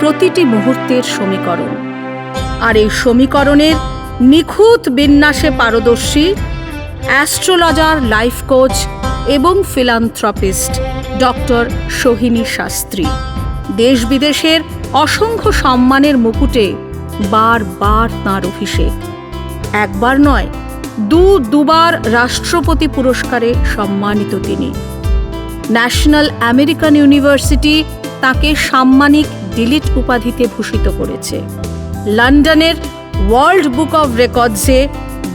প্রতিটি মুহূর্তের সমীকরণ। আর এই সমীকরণের নিখুঁত বিন্যাসে পারদর্শী অ্যাস্ট্রোলজার, লাইফ কোচ এবং ফিলান্থ্রপিস্ট ডক্টর সোহিনী শাস্ত্রী। দেশ বিদেশের অসংখ্য সম্মানের মুকুটে বারবার তাঁর অভিষেক। একবার নয়, দু দুবার রাষ্ট্রপতি পুরস্কারে সম্মানিত তিনি। ন্যাশনাল আমেরিকান ইউনিভার্সিটি তাকে সাম্মানিক ডিলিট উপাধিতে ভূষিত করেছে। লন্ডনের ওয়ার্ল্ড বুক অব রেকর্ডসে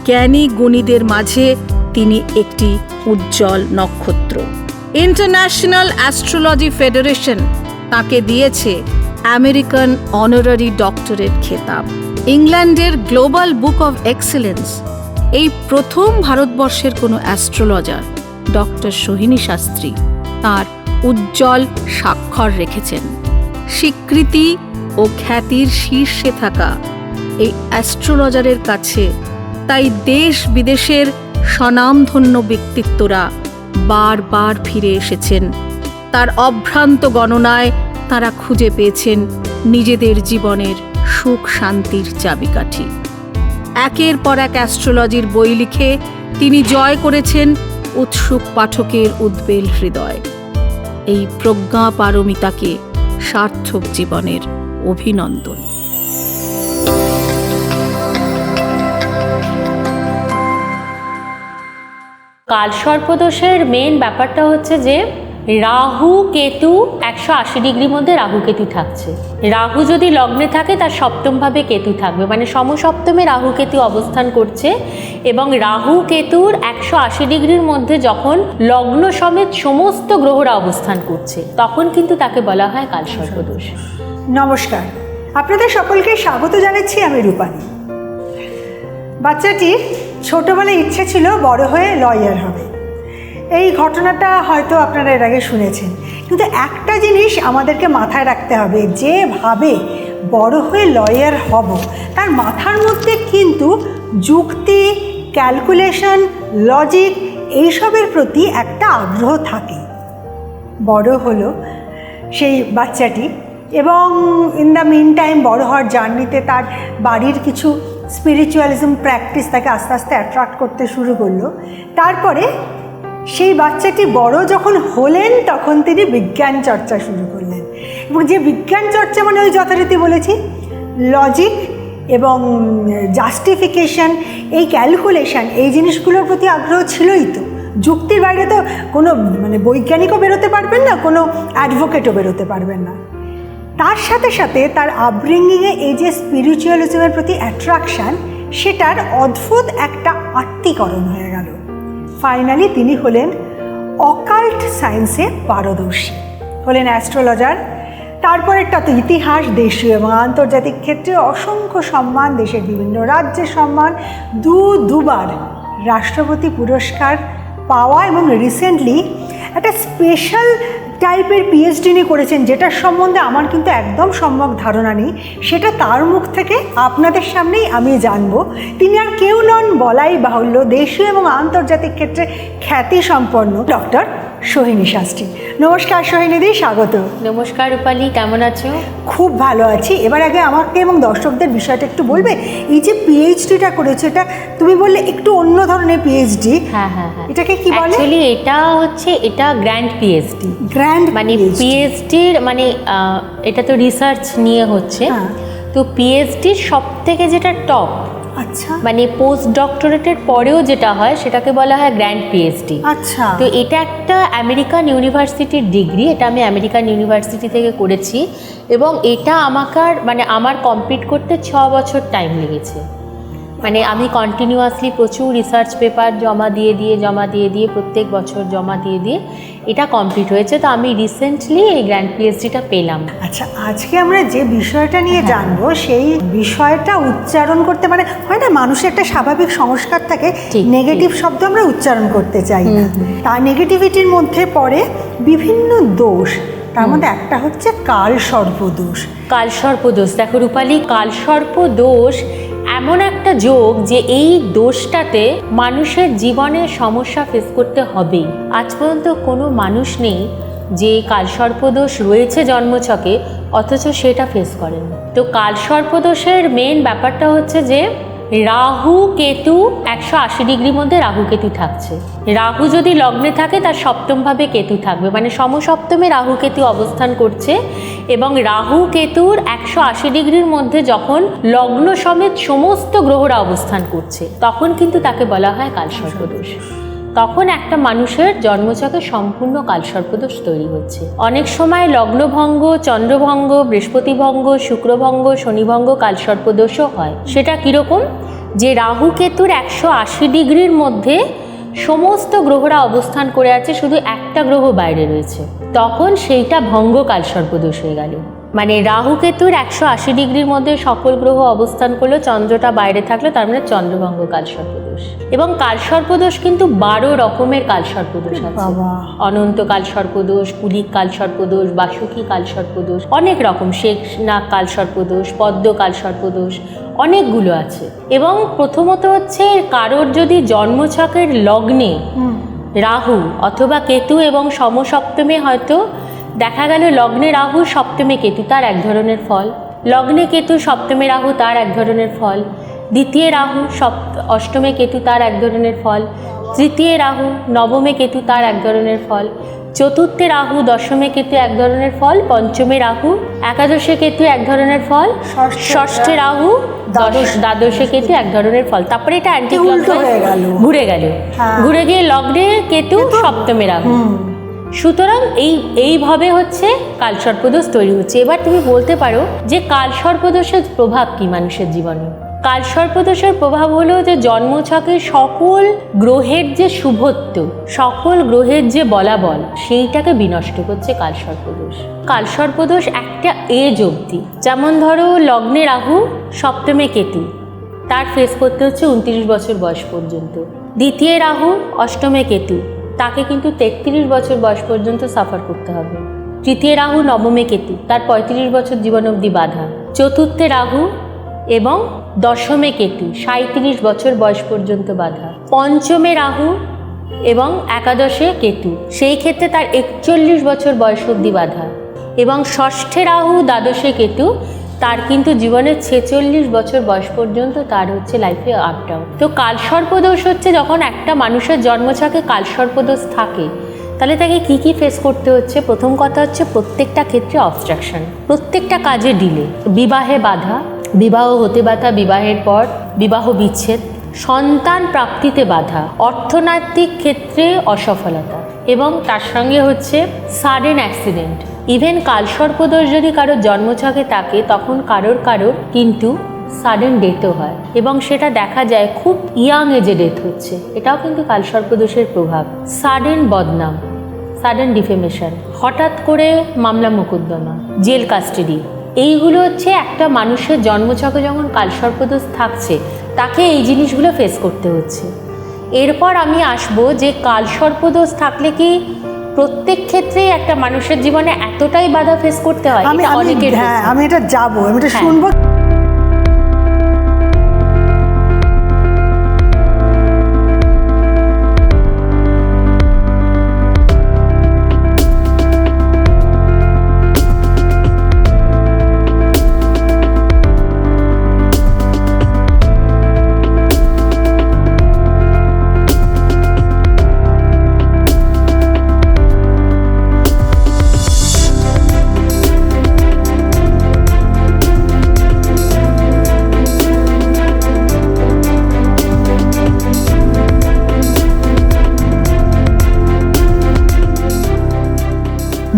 জ্ঞানী গুণীদের মাঝে তিনি একটি উজ্জ্বল নক্ষত্র। ইন্টারন্যাশনাল অ্যাস্ট্রোলজি ফেডারেশন তাকে দিয়েছে আমেরিকান অনারারি ডক্টরেট খেতাব। ইংল্যান্ডের গ্লোবাল বুক অব এক্সেলেন্স, এই প্রথম ভারতবর্ষের কোনো অ্যাস্ট্রোলজার, ডক্টর সোহিনী শাস্ত্রী, তার উজ্জ্বল স্বাক্ষর রেখেছেন। স্বীকৃতি ও খ্যাতির শীর্ষে থাকা এই অ্যাস্ট্রোলজারের কাছে। তাই দেশ বিদেশের স্বনামধন্য ব্যক্তিত্বরা বারবার ফিরে এসেছেন। তার অভ্রান্ত গণনায় তারা খুঁজে পেয়েছেন নিজেদের জীবনের সুখ শান্তির চাবিকাঠি। একের পর এক অ্যাস্ট্রোলজির বই লিখে তিনি জয় করেছেন উৎসুক পাঠকের উদ্বেল হৃদয়। এই প্রজ্ঞা পারমিতাকে সার্থক জীবনের অভিনন্দন। কাল সর্পদোষের মেন ব্যাপারটা হচ্ছে যে রাহু কেতু একশো আশি ডিগ্রির মধ্যে রাহু কেতু থাকছে। রাহু যদি লগ্নে থাকে, তার সপ্তমভাবে কেতু থাকবে। মানে সমসপ্তমে রাহু কেতু অবস্থান করছে এবং রাহু কেতুর একশো আশি ডিগ্রির মধ্যে যখন লগ্ন সমেত সমস্ত গ্রহরা অবস্থান করছে, তখন কিন্তু তাকে বলা হয় কালসর্পদোষ। নমস্কার। আপনাদের সকলকে স্বাগত জানাচ্ছি আমি রূপালী। বাচ্চাটির ছোটবেলায় ইচ্ছে ছিল বড় হয়ে লয়ার হবে। এই ঘটনাটা হয়তো আপনারা এর আগে শুনেছেন। কিন্তু একটা জিনিস আমাদেরকে মাথায় রাখতে হবে, যেভাবে বড় হয়ে লয়ার হব, তার মাথার মধ্যে কিন্তু যুক্তি, ক্যালকুলেশন, লজিক এইসবের প্রতি একটা আগ্রহ থাকে। বড় হলো সেই বাচ্চাটি এবং ইন দ্য মিন টাইম বড় হওয়ার জার্নিতে তার বাড়ির কিছু স্পিরিচুয়ালিজম প্র্যাকটিস তাকে আস্তে আস্তে অ্যাট্রাক্ট করতে শুরু করল। তারপরে সেই বাচ্চাটি বড় যখন হলেন, তখন তিনি বিজ্ঞান চর্চা শুরু করলেন। এবং যে বিজ্ঞান চর্চা মানে ওই যথারীতি বলেছি লজিক এবং জাস্টিফিকেশন এই ক্যালকুলেশন এই জিনিসগুলোর প্রতি আগ্রহ ছিলই তো। যুক্তির বাইরে তো কোনো মানে বৈজ্ঞানিকও বেরোতে পারবেন না, কোনো অ্যাডভোকেটও বেরোতে পারবেন না। তার সাথে সাথে তার আপব্রিঙ্গিংয়ে এই যে স্পিরিচুয়ালিজমের প্রতি অ্যাট্রাকশান সেটার অদ্ভুত একটা আত্মীকরণ হয়ে গেল। ফাইনালি তিনি হলেন অকাল্ট সায়েন্সে পারদর্শী, হলেন অ্যাস্ট্রোলজার। তারপরেরটা তো ইতিহাস, দেশীয় এবং আন্তর্জাতিক ক্ষেত্রে অসংখ্য সম্মান, দেশের বিভিন্ন রাজ্যের সম্মান, দু দুবার রাষ্ট্রপতি পুরস্কার পাওয়া এবং রিসেন্টলি একটা স্পেশাল টাইপের পিএইচডি করেছেন, যেটার সম্বন্ধে আমার কিন্তু একদম সম্যক ধারণা নেই। সেটা তার মুখ থেকে আপনাদের সামনেই আমি জানব। তিনি আর কেউ নন, বলাই বাহুল্য, দেশীয় এবং আন্তর্জাতিক ক্ষেত্রে খ্যাতি সম্পন্ন ডক্টর সোহিনী শাস্ত্রী। নমস্কার সোহিনীদি স্বাগত। নমস্কার রূপালী কেমন আছো? খুব ভালো আছি। এবার আগে আমাকে এবং দর্শকদের বিষয়টা একটু বলবে? এই যে পিএইচডিটা করেছ এটা তুমি বললে একটু অন্য ধরনের পিএইচডি হ্যাঁ হ্যাঁ হ্যাঁ। এটাকে কি বলে? অ্যাকচুয়ালি এটা হচ্ছে এটা গ্র্যান্ড পিএইচডি গ্র্যান্ড মানে পিএইচডির মানে এটা তো রিসার্চ নিয়ে হচ্ছে। হ্যাঁ। তো পিএইচডির সব থেকে যেটা টপ আচ্ছা। মানে পোস্ট ডক্টরেটের পরেও যেটা হয় সেটাকে বলা হয় গ্র্যান্ড পিএইচডি আচ্ছা। তো এটা একটা আমেরিকান ইউনিভার্সিটির ডিগ্রি এটা আমি আমেরিকান ইউনিভার্সিটি থেকে করেছি এবং এটা আমাকার মানে আমার কমপ্লিট করতে ছ বছর টাইম লেগেছে। মানে আমি কন্টিনিউয়াসলি প্রচুর রিসার্চ পেপার জমা দিয়ে দিয়ে জমা দিয়ে দিয়ে প্রত্যেক বছর জমা দিয়ে দিয়ে এটা কমপ্লিট হয়েছে। তো আমি রিসেন্টলি এই গ্র্যান্ড পিএইচডিটা পেলাম। আচ্ছা আজকে আমরা যে বিষয়টা নিয়ে জানব সেই বিষয়টা উচ্চারণ করতে মানে হয় না মানুষের একটা স্বাভাবিক সংস্কার থাকে নেগেটিভ শব্দ আমরা উচ্চারণ করতে চাই না। তার নেগেটিভিটির মধ্যে পড়ে বিভিন্ন দোষ। তার মধ্যে একটা হচ্ছে কাল সর্পদোষ কালসর্প দোষ দেখো রূপালী কালসর্প দোষ এমন একটা যোগ যে এই দোষটাতে মানুষের জীবনে সমস্যা ফেস করতে হবেই। আজ পর্যন্ত কোনো মানুষ নেই যে কালসর্পদোষ রয়েছে জন্মছকে, অথচ সেটা ফেস করেন। তো কালসর্পদোষের মেন ব্যাপারটা হচ্ছে যে রাহু কেতু একশো আশি ডিগ্রির মধ্যে রাহু কেতু থাকছে। রাহু যদি লগ্নে থাকে, তার সপ্তমভাবে কেতু থাকবে। মানে সমসপ্তমে রাহু কেতু অবস্থান করছে এবং রাহু কেতুর একশো আশি ডিগ্রির মধ্যে যখন লগ্ন সমেত সমস্ত গ্রহরা অবস্থান করছে, তখন কিন্তু তাকে বলা হয় কালসর্পদোষ। তখন একটা মানুষের জন্মছকে সম্পূর্ণ কালসর্পদোষ তৈরি হচ্ছে। অনেক সময় লগ্নভঙ্গ, চন্দ্রভঙ্গ, বৃহস্পতিভঙ্গ, শুক্রভঙ্গ, শনিভঙ্গ কালসর্পদোষও হয়। সেটা কীরকম? যে রাহু কেতুর একশো আশি ডিগ্রির মধ্যে সমস্ত গ্রহরা অবস্থান করে আছে, শুধু একটা গ্রহ বাইরে রয়েছে। তখন সেইটা ভঙ্গ কালসর্পদোষ হয়ে গেল। মানে রাহু কেতুর একশো আশি ডিগ্রির মধ্যে সকল গ্রহ অবস্থান করল চন্দ্রটা বাইরে থাকল তার মানে চন্দ্রভঙ্গ কাল কালসর্পদোষ এবং কালসর্পদোষ কিন্তু বারো রকমের কালসর্পদোষ আছে। অনন্ত কালসর্পদোষ কুলিক কালসর্পদোষ বাসুকি কালসর্পদোষ অনেক রকম শেখ নাগ কালসর্পদোষ পদ্ম কালসর্পদোষ অনেকগুলো আছে। এবং প্রথমত হচ্ছে কারোর যদি জন্মছকের লগ্নে রাহু অথবা কেতু এবং সমসপ্তমে হয়তো দেখা গেল লগ্নে রাহু সপ্তমে কেতু তার এক ধরনের ফল। লগ্নে কেতু সপ্তমে রাহু তার এক ধরনের ফল। দ্বিতীয় রাহু সপ্ত অষ্টমে কেতু তার এক ধরনের ফল। তৃতীয় রাহু নবমে কেতু তার এক ধরনের ফল। চতুর্থে রাহু দশমে কেতু এক ধরনের ফল। পঞ্চমে রাহু একাদশে কেতু এক ধরনের ফল। ষষ্ঠে রাহু দ্বাদশ দ্বাদশে কেতু এক ধরনের ফল। তারপরে এটা অ্যান্টি উল্টো গেল। ঘুরে গেল। হ্যাঁ। ঘুরে গিয়ে লগ্নে কেতু সপ্তমে রাহু। সুতরাং এই, এইভাবে হচ্ছে কালসর্পদোষ তৈরি হচ্ছে। এবার তুমি বলতে পারো যে কালসর্পদোষের প্রভাব কি মানুষের জীবনে? কালসর্পদোষের প্রভাব হলো যে জন্মছকে সকল গ্রহের যে শুভত্ব, সকল গ্রহের যে বলাবল, সেইটাকে বিনষ্ট করছে কালসর্পদোষ কালসর্পদোষ একটা এজ অবধি। যেমন ধরো লগ্নে রাহু, সপ্তমে কেতু। তার ফেস করতে হচ্ছে উনত্রিশ বছর বয়স পর্যন্ত। দ্বিতীয় রাহু, অষ্টমে কেতু। তাকে কিন্তু তেত্রিশ বছর বয়স পর্যন্ত সাফার করতে হবে। তৃতীয় রাহু নবমে কেতু, তার পঁয়ত্রিশ বছর জীবন অবধি বাধা। চতুর্থে রাহু এবং দশমে কেতু সাঁত্রিশ বছর বয়স পর্যন্ত বাধা। পঞ্চমে রাহু এবং একাদশে কেতু, সেই ক্ষেত্রে তার একচল্লিশ বছর বয়স অবধি বাধা। এবং ষষ্ঠে রাহু দ্বাদশে কেতু তার কিন্তু জীবনের ছেচল্লিশ বছর বয়স পর্যন্ত তার হচ্ছে লাইফে আপ ডাউন তো কালসর্পদোষ হচ্ছে যখন একটা মানুষের জন্ম জন্মছকে কালসর্পদোষ থাকে, তাহলে তাকে কি কি ফেস করতে হচ্ছে? প্রথম কথা হচ্ছে প্রত্যেকটা ক্ষেত্রে অবস্ট্রাকশন প্রত্যেকটা কাজে ডিলে বিবাহে বাধা, বিবাহ হতে বাধা বিবাহের পর, বিবাহ বিচ্ছেদ, সন্তান প্রাপ্তিতে বাধা, অর্থনৈতিক ক্ষেত্রে অসফলতা এবং তার সঙ্গে হচ্ছে সাডেন অ্যাক্সিডেন্ট ইভেন কালসর্পদোষ যদি কারোর জন্মছকে থাকে, তখন কারোর কারোর কিন্তু সাডেন ডেথও হয়। এবং সেটা দেখা যায় খুব ইয়াং এজে ডেথ হচ্ছে। এটাও কিন্তু কালসর্পদোষের প্রভাব। সাডেন বদনাম সাডেন ডিফেমেশন হঠাৎ করে মামলা মোকদ্দমা জেল কাস্টাডি এইগুলো হচ্ছে একটা মানুষের জন্মছকে যখন কালসর্পদোষ থাকছে, তাকে এই জিনিসগুলো ফেস করতে হচ্ছে। এরপর আমি আসব যে কালসর্পদোষ থাকলে কি প্রত্যেক ক্ষেত্রেই একটা মানুষের জীবনে এতটাই বাধা ফেস করতে হয় আমি এটা অনেকের হ্যাঁ আমি এটা যাব আমি এটা হ্যাঁ। শুনব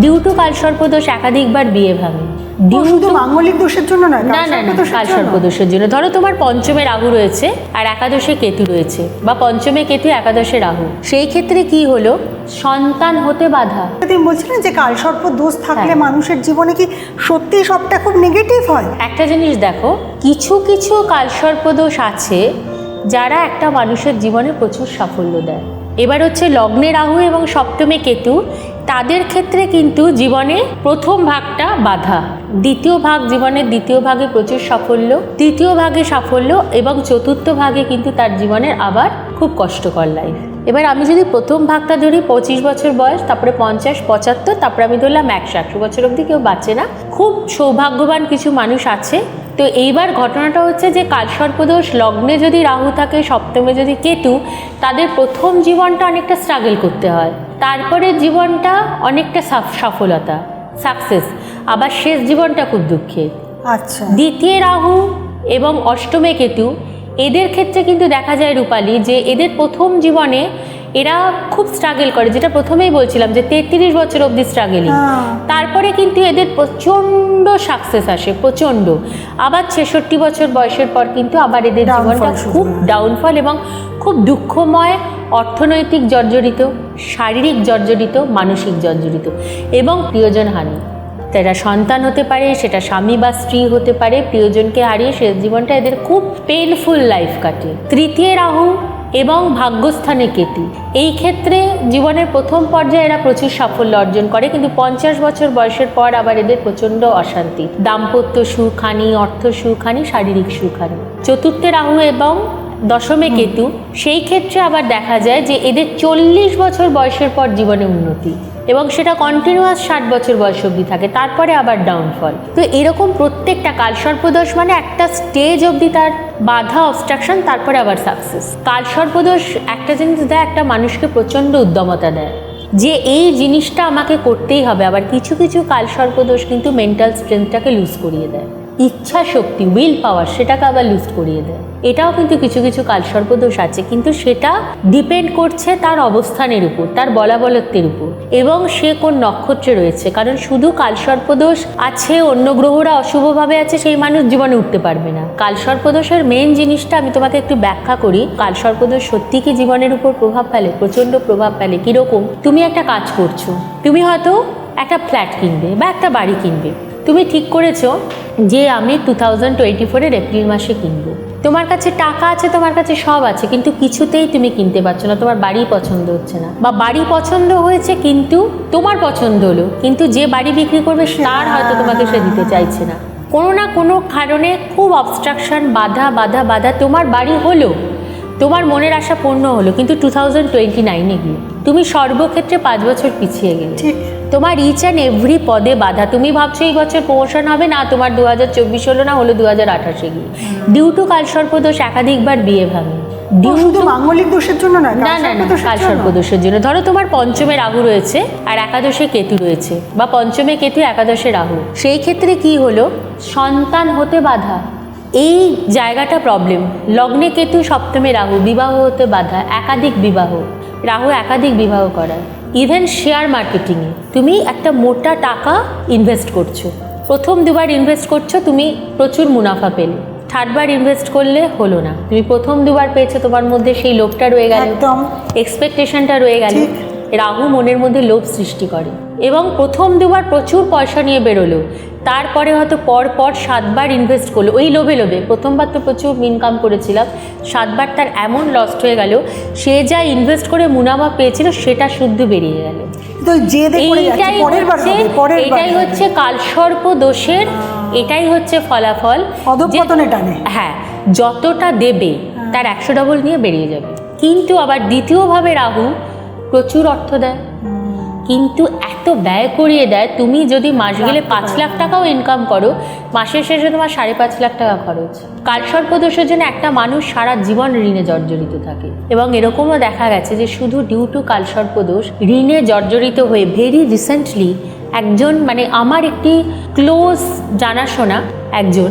ডিউ টু কালসর্পদোষ একাধিকবার বিয়ে ভাঙে। শুধু মাঙ্গলিক দোষের জন্য নয় না না জন্য? জন্য। ধরো তোমার পঞ্চমে রাহু রয়েছে আর একাদশে কেতু রয়েছে বা পঞ্চমে কেতু একাদশে রাহু। সেই ক্ষেত্রে কি হলো? সন্তান হতে বাধা। তুমি বলছিলেন যে কালসর্প দোষ থাকলে হ্যাঁ। মানুষের জীবনে কি সত্যি সবটা খুব নেগেটিভ হয়? একটা জিনিস দেখো কিছু কিছু কালসর্পদোষ আছে যারা একটা মানুষের জীবনে প্রচুর সাফল্য দেয়। এবার হচ্ছে লগ্নে রাহু এবং সপ্তমে কেতু তাদের ক্ষেত্রে কিন্তু জীবনে প্রথম ভাগটা বাধা। দ্বিতীয় ভাগ জীবনের দ্বিতীয় ভাগে প্রচুর সাফল্য, তৃতীয় ভাগে সাফল্য এবং চতুর্থ ভাগে কিন্তু তার জীবনের আবার খুব কষ্টকর লাইফ এবার আমি যদি প্রথম ভাগটা ধরি, পঁচিশ বছর বয়স, তারপরে পঞ্চাশ, পঁচাত্তর, তারপরে আমি ধরলাম একশো একশো বছর অবধি কেউ বাঁচে না। খুব সৌভাগ্যবান কিছু মানুষ আছে। তো এইবার ঘটনাটা হচ্ছে যে কালসর্পদোষ লগ্নে যদি রাহু থাকে, সপ্তমে যদি কেতু, তাদের প্রথম জীবনটা অনেকটা স্ট্রাগল করতে হয়। তারপরে জীবনটা অনেকটা সাফ- সফলতা সাকসেস আবার শেষ জীবনটা খুব দুঃখের। আচ্ছা। দ্বিতীয় রাহু এবং অষ্টমে কেতু এদের ক্ষেত্রে কিন্তু দেখা যায় রূপালী যে এদের প্রথম জীবনে এরা খুব স্ট্রাগল করে। যেটা প্রথমেই বলছিলাম যে তেত্রিশ বছর অবধি স্ট্রাগলিং হ্যাঁ। তারপরে কিন্তু এদের প্রচণ্ড সাকসেস আসে প্রচণ্ড। আবার ছেষট্টি বছর বয়সের পর কিন্তু আবার এদের জীবনটা খুব ডাউনফল এবং খুব দুঃখময় অর্থনৈতিক জর্জরিত, শারীরিক জর্জরিত, মানসিক জর্জরিত এবং প্রিয়জন হানি। সেটা সন্তান হতে পারে, সেটা স্বামী বা স্ত্রী হতে পারে, প্রিয়জনকে হারিয়ে শেষ জীবনটা এদের খুব পেনফুল লাইফ কাটে। তৃতীয় রাহু এবং ভাগ্যস্থানে কেতু। এই ক্ষেত্রে জীবনের প্রথম পর্যায়ে এরা প্রচুর সাফল্য অর্জন করে, কিন্তু পঞ্চাশ বছর বয়সের পর আবার এদের প্রচণ্ড অশান্তি। দাম্পত্য সুখানি অর্থ সুখানি শারীরিক সুখানি চতুর্থে রাহু এবং দশমে কেতু, সেই ক্ষেত্রে আবার দেখা যায় যে এদের চল্লিশ বছর বয়সের পর জীবনে উন্নতি এবং সেটা কন্টিনিউয়াস ষাট বছর বয়স অবধি থাকে, তারপরে আবার ডাউনফল তো এরকম প্রত্যেকটা কালসর্পদোষ মানে একটা স্টেজ অবধি তার বাধা অবস্ট্রাকশন তারপরে আবার সাকসেস কালসর্পদোষ একটা জিনিস দেয়, একটা মানুষকে প্রচণ্ড উদ্যমতা দেয়। যে এই জিনিসটা আমাকে করতেই হবে, আবার কিছু কিছু কালসর্পদোষ কিন্তু মেন্টাল স্ট্রেংথটাকে লুজ করিয়ে দেয়। ইচ্ছা শক্তি উইল পাওয়ার সেটাকে আবার লুজ করিয়ে দেয়। এটাও কিন্তু কিছু কিছু কালসর্পদোষ আছে, কিন্তু সেটা ডিপেন্ড করছে তার অবস্থানের উপর, তার বলাবলত্বের উপর। এবং সে কোন নক্ষত্রে রয়েছে, কারণ শুধু কালসর্পদোষ আছে, অন্য গ্রহরা অশুভভাবে আছে, সেই মানুষ জীবনে উঠতে পারবে না। কালসর্পদোষের মেন জিনিসটা আমি তোমাকে একটু ব্যাখ্যা করি কালসর্পদোষ সত্যি কি জীবনের উপর প্রভাব ফেলে, প্রচণ্ড প্রভাব ফেলে, কীরকম? তুমি একটা কাজ করছ, তুমি হয়তো একটা ফ্ল্যাট কিনবে বা একটা বাড়ি কিনবে তুমি ঠিক করেছ যে আমি টু থাউজেন্ড টোয়েন্টি ফোরের এপ্রিল মাসে কিনবো। তোমার কাছে টাকা আছে, তোমার কাছে সব আছে, কিন্তু কিছুতেই তুমি কিনতে পারছ না, তোমার বাড়ি পছন্দ হচ্ছে না। বা বাড়ি পছন্দ হয়েছে কিন্তু তোমার পছন্দ হলো, কিন্তু যে বাড়ি বিক্রি করবে তার হয়তো তোমাকে সে দিতে চাইছে না। কোনো না কোনো কারণে খুব অবস্ট্রাকশন বাধা বাধা বাধা তোমার বাড়ি হলো, তোমার মনের আশা পূর্ণ হলো, কিন্তু টু থাউজেন্ড টোয়েন্টি নাইনে গিয়ে। তুমি সর্বক্ষেত্রে পাঁচ বছর পিছিয়ে গেলে। ঠিক। তোমার ইচ অ্যান্ড এভরি পদে বাধা। তুমি ভাবছ এই বছর প্রমোশন হবে না তোমার দু হাজার চব্বিশ হলো না হলো দু হাজার আঠাশে গিয়ে ডিউ টু কালসর্পদোষ একাধিকবার বিয়ে ভাঙে। ডিউ শুধু মাঙ্গলিক দোষের জন্য না না না কালসর্পদোষের জন্য? জন্য। ধরো তোমার পঞ্চমে রাহু রয়েছে আর একাদশে কেতু রয়েছে বা পঞ্চমে কেতু একাদশে রাহু। সেই ক্ষেত্রে কি হলো? সন্তান হতে বাধা। এই জায়গাটা প্রবলেম লগ্নে কেতু সপ্তমে রাহু বিবাহ হতে বাধা একাধিক বিবাহ। রাহু একাধিক বিবাহ করা ইভেন শেয়ার মার্কেটিংয়ে তুমি একটা মোটা টাকা ইনভেস্ট করছ। প্রথম দুবার ইনভেস্ট করছ তুমি প্রচুর মুনাফা পেলে। থার্ডবার ইনভেস্ট করলে হলো না। তুমি প্রথম দুবার পেয়েছ তোমার মধ্যে সেই লোভটা রয়ে গেল। একদম। এক্সপেকটেশনটা রয়ে গেল। রাহু মনের মধ্যে লোভ সৃষ্টি করে। এবং প্রথম দুবার প্রচুর পয়সা নিয়ে বেরোলো। তারপরে হয়তো পর পর সাতবার ইনভেস্ট করল। ওই লোভে লোভে। প্রথমবার তো প্রচুর ইনকাম করেছিলাম। সাতবার তার এমন লস্ট হয়ে গেল সে যা ইনভেস্ট করে মুনাফা পেয়েছিল সেটা শুদ্ধ বেরিয়ে গেল। এটাই হচ্ছে কালসর্প দোষের এটাই হচ্ছে ফলাফল। টানে। হ্যাঁ যতটা দেবে তার একশো ডবল নিয়ে বেরিয়ে যাবে। কিন্তু আবার দ্বিতীয়ভাবে রাহু প্রচুর অর্থ দেয়। কিন্তু এত ব্যয় করিয়ে দেয় তুমি যদি মাস গেলে পাঁচ লাখ টাকাও ইনকাম করো মাসের শেষে তোমার সাড়ে পাঁচ লাখ টাকা খরচ। কালসর্পদোষের জন্য একটা মানুষ সারা জীবন ঋণে জর্জরিত থাকে। এবং এরকমও দেখা গেছে যে শুধু ডিউ টু কালসর্পদোষ ঋণে জর্জরিত হয়ে ভেরি রিসেন্টলি একজন মানে আমার একটি ক্লোজ জানাশোনা একজন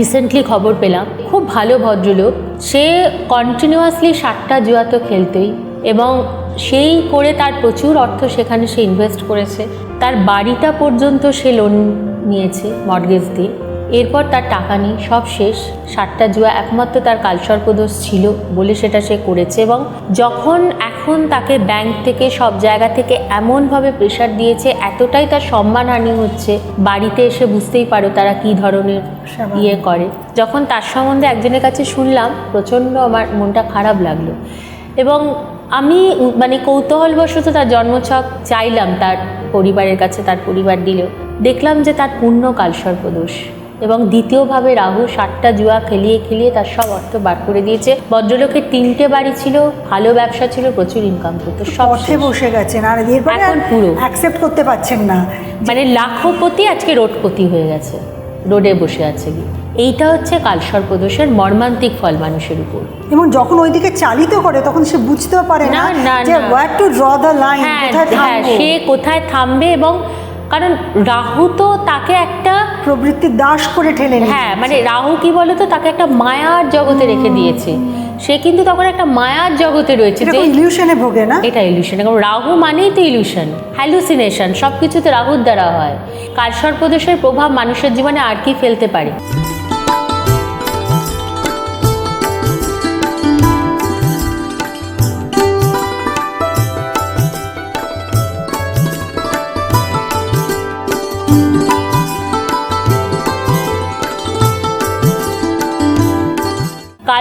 রিসেন্টলি খবর পেলাম। খুব ভালো ভদ্রলোক সে কন্টিনিউয়াসলি সাতটা জুয়া তো খেলতেই এবং সেই করে তার প্রচুর অর্থ সেখানে সে ইনভেস্ট করেছে। তার বাড়িটা পর্যন্ত সে লোন নিয়েছে মর্গেজ দিয়ে। এরপর তার টাকা নেই সব শেষ। সাতটা জুয়া একমাত্র তার কালসর্পদোষ ছিল বলে সেটা সে করেছে এবং যখন এখন তাকে ব্যাংক থেকে সব জায়গা থেকে এমনভাবে প্রেশার দিয়েছে এতটাই তার সম্মানহানি হচ্ছে। বাড়িতে এসে বুঝতেই পারো তারা কি ধরনের ইয়ে করে। যখন তার সম্বন্ধে একজনের কাছে শুনলাম প্রচণ্ড আমার মনটা খারাপ লাগল। এবং আমি মানে কৌতূহলবশত তার জন্মছক চাইলাম তার পরিবারের কাছে তার পরিবার দিলেও দেখলাম যে তার পূর্ণ কালসর্পদোষ এবং দ্বিতীয়ভাবে রাহু সাতটা জুয়া খেলিয়ে খেলিয়ে তার সব অর্থ বার করে দিয়েছে ভদ্রলোকের তিনটে বাড়ি ছিল ভালো ব্যবসা ছিল প্রচুর ইনকাম করতো সব শেষ। বসে গেছেন আর এখন পুরো। অ্যাকসেপ্ট করতে পারছেন না মানে লাখপতি আজকে রোডপতি হয়ে গেছে রোডে বসে আছে গিয়ে এইটা হচ্ছে কালসর্পদোষের মর্মান্তিক ফল মানুষের উপর। এবং যখন ওইদিকে চালিত করে তখন সে বুঝতেও পারে না যে না। Where to draw the line কোথায় সে কোথায় থামবে এবং কারণ রাহু তো তাকে একটা প্রবৃত্তি দাস করে ঠেলে হ্যাঁ মানে রাহু কি বলতো তাকে একটা মায়ার জগতে রেখে দিয়েছে। সে কিন্তু তখন একটা মায়ার জগতে রয়েছে যে ইলিউশনে ভোগে না? এটা ইলিউশন কারণ রাহু মানেই তো ইলিউশন হ্যালুসিনেশন সব কিছু তো রাহুর দ্বারা হয়। কালসর্পদোষের প্রভাব মানুষের জীবনে আর কি ফেলতে পারে?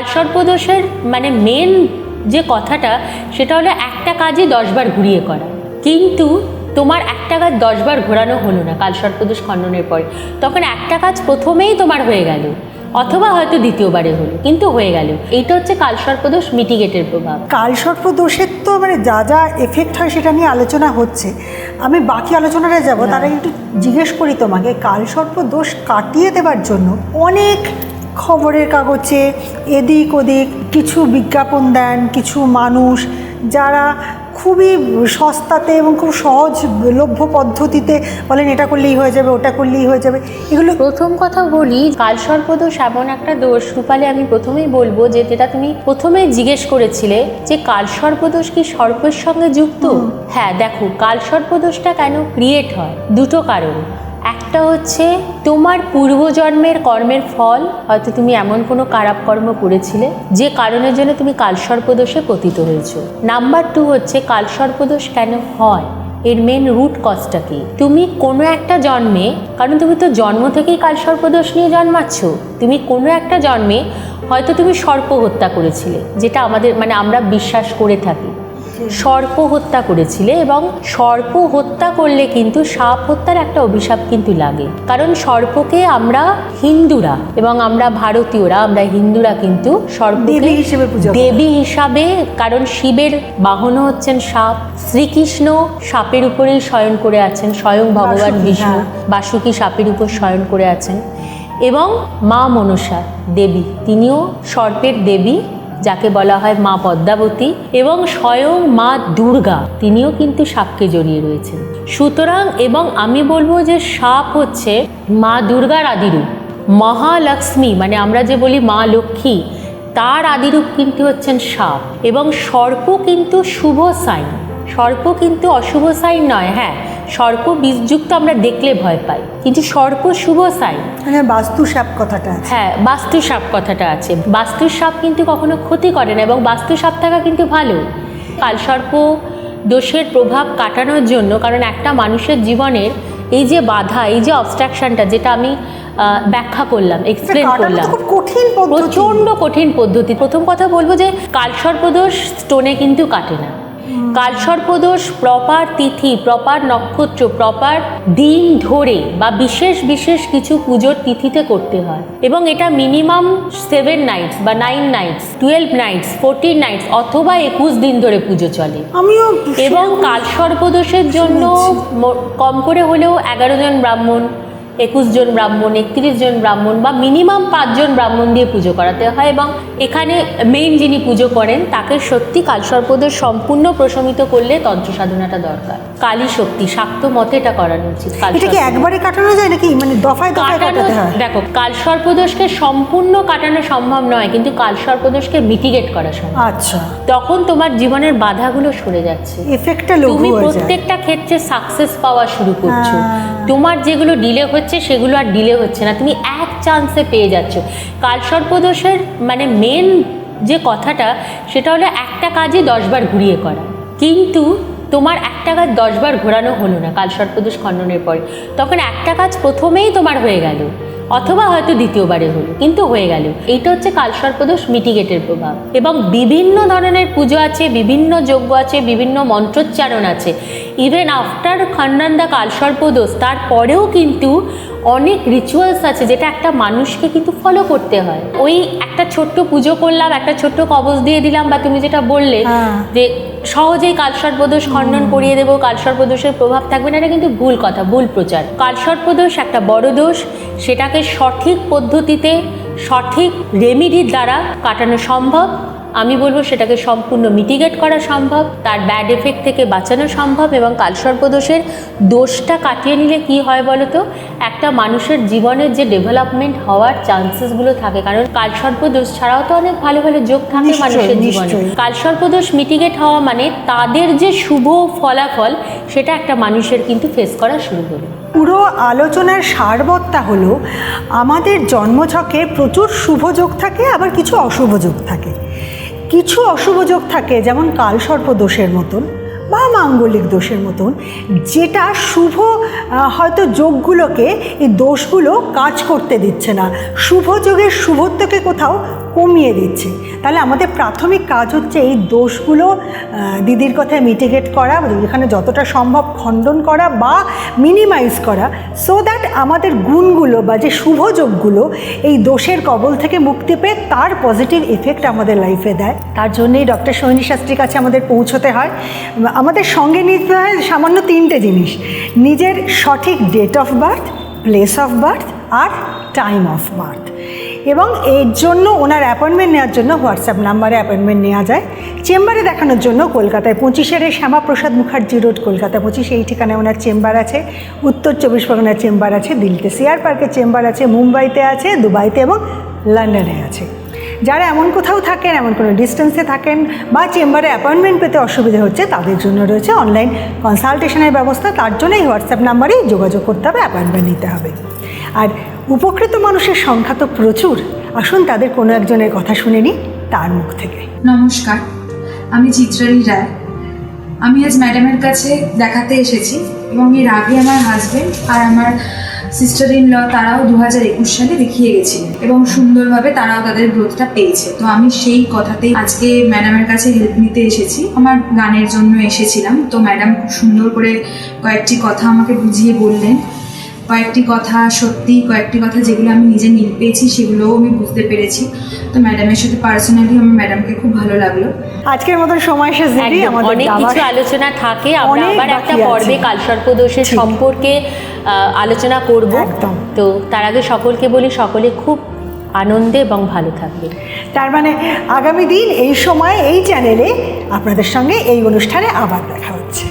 কালসর্পদোষের মানে মেন যে কথাটা সেটা হলো একটা কাজই দশবার ঘুরিয়ে করা। কিন্তু তোমার একটা কাজ দশবার ঘোরানো হলো না কালসর্পদোষ খণ্ডনের পরে। তখন একটা কাজ প্রথমেই তোমার হয়ে গেল অথবা হয়তো দ্বিতীয়বারে হলো কিন্তু হয়ে গেল। এইটা হচ্ছে কালসর্পদোষ মিটিগেটের প্রভাব। কাল সর্পদোষের তো মানে যা যা এফেক্ট হয় সেটা নিয়ে আলোচনা হচ্ছে। আমি বাকি আলোচনাটা যাব তার আগে একটু জিজ্ঞেস করি তোমাকে কাল সর্পদোষ কাটিয়ে দেবার জন্য অনেক খবরের কাগজে এদিক ওদিক কিছু বিজ্ঞাপন দেন কিছু মানুষ যারা খুবই সস্তাতে এবং খুব সহজ লভ্য পদ্ধতিতে বলেন এটা করলেই হয়ে যাবে ওটা করলেই হয়ে যাবে। এগুলো প্রথম কথা বলি কাল কালসর্পদোষ এমন একটা দোষ। রূপালে আমি প্রথমেই বলব যে যেটা তুমি প্রথমেই জিজ্ঞেস করেছিলে যে কাল কালসর্পদোষ কি সর্পের সঙ্গে যুক্ত? হ্যাঁ দেখো কাল কালসর্পদোষটা কেন ক্রিয়েট হয়? দুটো কারণ। একটা হচ্ছে তোমার পূর্বজন্মের কর্মের ফল, হয়তো তুমি এমন কোনো খারাপ কর্ম করেছিলে যে কারণের জন্য তুমি কালসর্পদোষে পতিত হয়েছো। নাম্বার টু হচ্ছে কালসর্পদোষ কেন হয়? এর মেন রুট কজটা কি? তুমি কোনো একটা জন্মে, কারণ তুমি তো জন্ম থেকেই কালসর্পদোষ নিয়ে জন্মাচ্ছ, তুমি কোনো একটা জন্মে হয়তো তুমি সর্প হত্যা করেছিলে, যেটা আমাদের মানে আমরা বিশ্বাস করে থাকি। সর্প হত্যা করেছিলে এবং সর্প হত্যা করলে কিন্তু সাপ হত্যার একটা অভিশাপ কিন্তু লাগে। কারণ সর্পকে আমরা হিন্দুরা এবং আমরা ভারতীয়রা আমরা হিন্দুরা কিন্তু সর্পকে দেবী হিসেবে দেবী হিসাবে কারণ শিবের বাহনও হচ্ছেন সাপ। শ্রীকৃষ্ণ সাপের উপরেই শয়ন করে আছেন স্বয়ং ভগবান বিষ্ণু। হ্যাঁ। বাসুকি সাপের উপর শয়ন করে আছেন। এবং মা মনসা দেবী তিনিও সর্পের দেবী। যাকে বলা হয় মা পদ্মাবতী এবং স্বয়ং মা দুর্গা। তিনিও কিন্তু সাপকে জড়িয়ে রয়েছেন। সুতরাং এবং আমি বলব যে সাপ হচ্ছে মা দুর্গার আদিরূপ। মহালক্ষ্মী মানে আমরা যে বলি মা লক্ষ্মী, তার আদিরূপ কিন্তু হচ্ছেন সাপ। এবং সর্প কিন্তু শুভ সাইন। সর্প কিন্তু অশুভ সাইন নয় হ্যাঁ। সর্প বীজযুক্ত আমরা দেখলে ভয় পাই। কিন্তু সর্প শুভ সাইন হ্যাঁ বাস্তু সাপ কথাটা আছে। হ্যাঁ বাস্তু সাপ কথাটা আছে। বাস্তু সাপ কিন্তু কখনো ক্ষতি করে না এবং বাস্তু সাপ থাকা কিন্তু ভালো। কাল সর্প দোষের প্রভাব কাটানোর জন্য কারণ একটা মানুষের জীবনের এই যে বাধা এই যে অবস্ট্রাকশনটা যেটা আমি ব্যাখ্যা করলাম এক্সপ্লেন করলাম। খুব কঠিন প্রচণ্ড কঠিন পদ্ধতি। প্রথম কথা বলব যে কালসর্পদোষ স্টোনে কিন্তু কাটে না। কালসর্পদোষ প্রপার তিথি প্রপার নক্ষত্র প্রপার দিন ধরে বা বিশেষ বিশেষ কিছু পুজোর তিথিতে করতে হয়। এবং এটা মিনিমাম সেভেন নাইটস বা nine nights twelve nights fourteen nights অথবা একুশ দিন ধরে পুজো চলে। আমিও এবং কালসর্পদোষের জন্য কম করে হলেও এগারো জন ব্রাহ্মণ একুশ জন ব্রাহ্মণ একত্রিশ জন ব্রাহ্মণ বা মিনিমাম পাঁচজন ব্রাহ্মণ দিয়ে পুজো করাতে হয় এবং এখানে মেইন যিনি পুজো করেন তাকে সত্যি কালসর্পদের সম্পূর্ণ প্রশমিত করলে তন্ত্র সাধনাটা দরকার। কালী শক্তি শাক্ত মতে এটা করানো উচিত এটা কি একবারে কাটানো যায় নাকি? মানে দফায় দফায় কাটানো কাটাতে হয়? দেখো কালসর্পদোষকে সম্পূর্ণ কাটানো সম্ভব নয় কিন্তু কালসর্পদোষকে মিটিগেট করা সম্ভব। আচ্ছা। তখন তোমার জীবনের বাধাগুলো সরে যাচ্ছে। এফেক্টটা লঘু তুমি হয়ে যায়। প্রত্যেকটা ক্ষেত্রে সাকসেস পাওয়া শুরু করছ। হ্যাঁ। তোমার যেগুলো ডিলে হচ্ছে সেগুলো আর ডিলে হচ্ছে না। তুমি এক চান্সে পেয়ে যাচ্ছ। কালসর্পদোষের মানে মেন যে কথাটা, সেটা হলো একটা কাজই দশবার ঘুরিয়ে করা। কিন্তু তোমার একটা কাজ দশবার ঘোরানো হলো না কালসর্পদোষ খণ্ডনের পরে। তখন একটা কাজ প্রথমেই তোমার হয়ে গেল, অথবা হয়তো দ্বিতীয়বারে হলো, কিন্তু হয়ে গেল। এইটা হচ্ছে কালসর্পদোষ মিটিগেটের প্রভাব। এবং বিভিন্ন ধরনের পুজো আছে, বিভিন্ন যজ্ঞ আছে, বিভিন্ন মন্ত্রোচ্চারণ আছে। ইভেন আফটার খণ্ডন দ্য কালসর্পদোষ তারপরেও কিন্তু অনেক রিচুয়ালস আছে যেটা একটা মানুষকে কিন্তু ফলো করতে হয়। ওই একটা ছোট্ট পুজো করলাম একটা ছোট্ট কবচ দিয়ে দিলাম বা তুমি যেটা বললে হ্যাঁ। যে সহজেই কালসর্পদোষ খণ্ডন করিয়ে দেবো কালসর্পদোষের প্রভাব থাকবে না এটা কিন্তু ভুল কথা ভুল প্রচার। কালসর্পদোষ একটা বড় দোষ সেটাকে সঠিক পদ্ধতিতে সঠিক রেমিডির দ্বারা কাটানো সম্ভব। আমি বলব সেটাকে সম্পূর্ণ মিটিগেট করা সম্ভব তার ব্যাড এফেক্ট থেকে বাঁচানো সম্ভব এবং কালসর্পদোষের দোষটা কাটিয়ে নিলে কি হয় বলো তো একটা মানুষের জীবনের যে ডেভেলপমেন্ট হওয়ার চান্সেসগুলো থাকে। কারণ কালসর্পদোষ ছাড়াও তো অনেক ভালো ভালো যোগ থাকে মানুষের জীবনে। কালসর্পদোষ মিটিগেট হওয়া মানে তাদের যে শুভ ফলাফল সেটা একটা মানুষের কিন্তু ফেস করা শুরু হলো পুরো আলোচনার সারবত্তা হলো আমাদের জন্মছকে প্রচুর শুভ যোগ থাকে আবার কিছু অশুভ যোগ থাকে। কিছু অশুভ যোগ থাকে যেমন কালসর্প দোষের মতন। বা মাঙ্গলিক দোষের মতন, যেটা শুভ হয়তো যোগগুলোকে, এই দোষগুলো কাজ করতে দিচ্ছে না। শুভ যোগের শুভত্বকে কোথাও কমিয়ে দিচ্ছে। তাহলে আমাদের প্রাথমিক কাজ হচ্ছে এই দোষগুলো দিদির কথায় মিটিগেট করা, এখানে যতটা সম্ভব খণ্ডন করা বা মিনিমাইজ করা সো দ্যাট আমাদের গুণগুলো বা যে শুভ যোগগুলো, এই দোষের কবল থেকে মুক্তি পেয়ে তার পজিটিভ এফেক্ট আমাদের লাইফে দেয়। তার জন্যেই ডক্টর সোহিনী শাস্ত্রীর কাছে আমাদের পৌঁছতে হয়। আমাদের সঙ্গে নিতে হয় সামান্য তিনটে জিনিস। নিজের সঠিক date of birth place of birth R time of birth এবং এর জন্য ওনার অ্যাপয়েন্টমেন্ট নেওয়ার জন্য হোয়াটসঅ্যাপ নাম্বারে অ্যাপয়েন্টমেন্ট নেওয়া যায়। চেম্বারে দেখানোর জন্য কলকাতায় পঁচিশের শ্যামাপ্রসাদ মুখার্জি রোড, কলকাতা পঁচিশ এই ঠিকানায় ওনার চেম্বার আছে। উত্তর চব্বিশ পরগনার চেম্বার আছে, দিল্লিতে। সিআর পার্কের চেম্বার আছে, মুম্বাইতে আছে, দুবাইতে এবং লন্ডনে আছে। যারা এমন কোথাও থাকেন, এমন কোনো ডিস্টেন্সে থাকেন বা চেম্বারে অ্যাপয়েন্টমেন্ট পেতে অসুবিধা হচ্ছে, তাদের জন্য রয়েছে অনলাইন কনসালটেশনের ব্যবস্থা। তার জন্য এই হোয়াটসঅ্যাপ নাম্বারেই যোগাযোগ করতে হবে অ্যাপয়েন্টমেন্ট নিতে হবে। আর উপকৃত মানুষের সংখ্যা তো প্রচুর। আসুন তাদের কোনো একজনের কথা শুনে নিই, তার মুখ থেকে। নমস্কার, আমি চিত্রালী রায়। আমি আজ ম্যাডামের কাছে দেখাতে এসেছি এবং এর আগে আমার হাজবেন্ড আর আমার সিস্টার ইন ল তারাও দু হাজার একুশ সালে দেখিয়ে গেছিলেন এবং সুন্দরভাবে তারাও তাদের গ্রোথটা পেয়েছে। তো আমি সেই কথাতেই আজকে ম্যাডামের কাছে হেল্প নিতে এসেছি। আমার গানের জন্য এসেছিলাম। তো ম্যাডাম খুব সুন্দর করে কয়েকটি কথা আমাকে বুঝিয়ে বললেন। কয়েকটি কথা সত্যি কয়েকটি কথা যেগুলো আমি নিজে মিল পেয়েছি সেগুলোও আমি বুঝতে পেরেছি। তো ম্যাডামের সাথে পার্সোনালি আমার ম্যাডামকে খুব ভালো লাগল। আজকের মতন সময় শেষ দিদি আমাদের অনেক কিছু আলোচনা থাকে আমরা আবার একটা পর্বে কালসর্পদোষের ঠিক। সম্পর্কে আলোচনা করব। একদম। তো তার আগে সকলকে বলি সকলে খুব আনন্দে এবং ভালো থাকবে। তার মানে আগামী দিন এই সময় এই চ্যানেলে আপনাদের সঙ্গে এই অনুষ্ঠানে আবার দেখা হচ্ছে।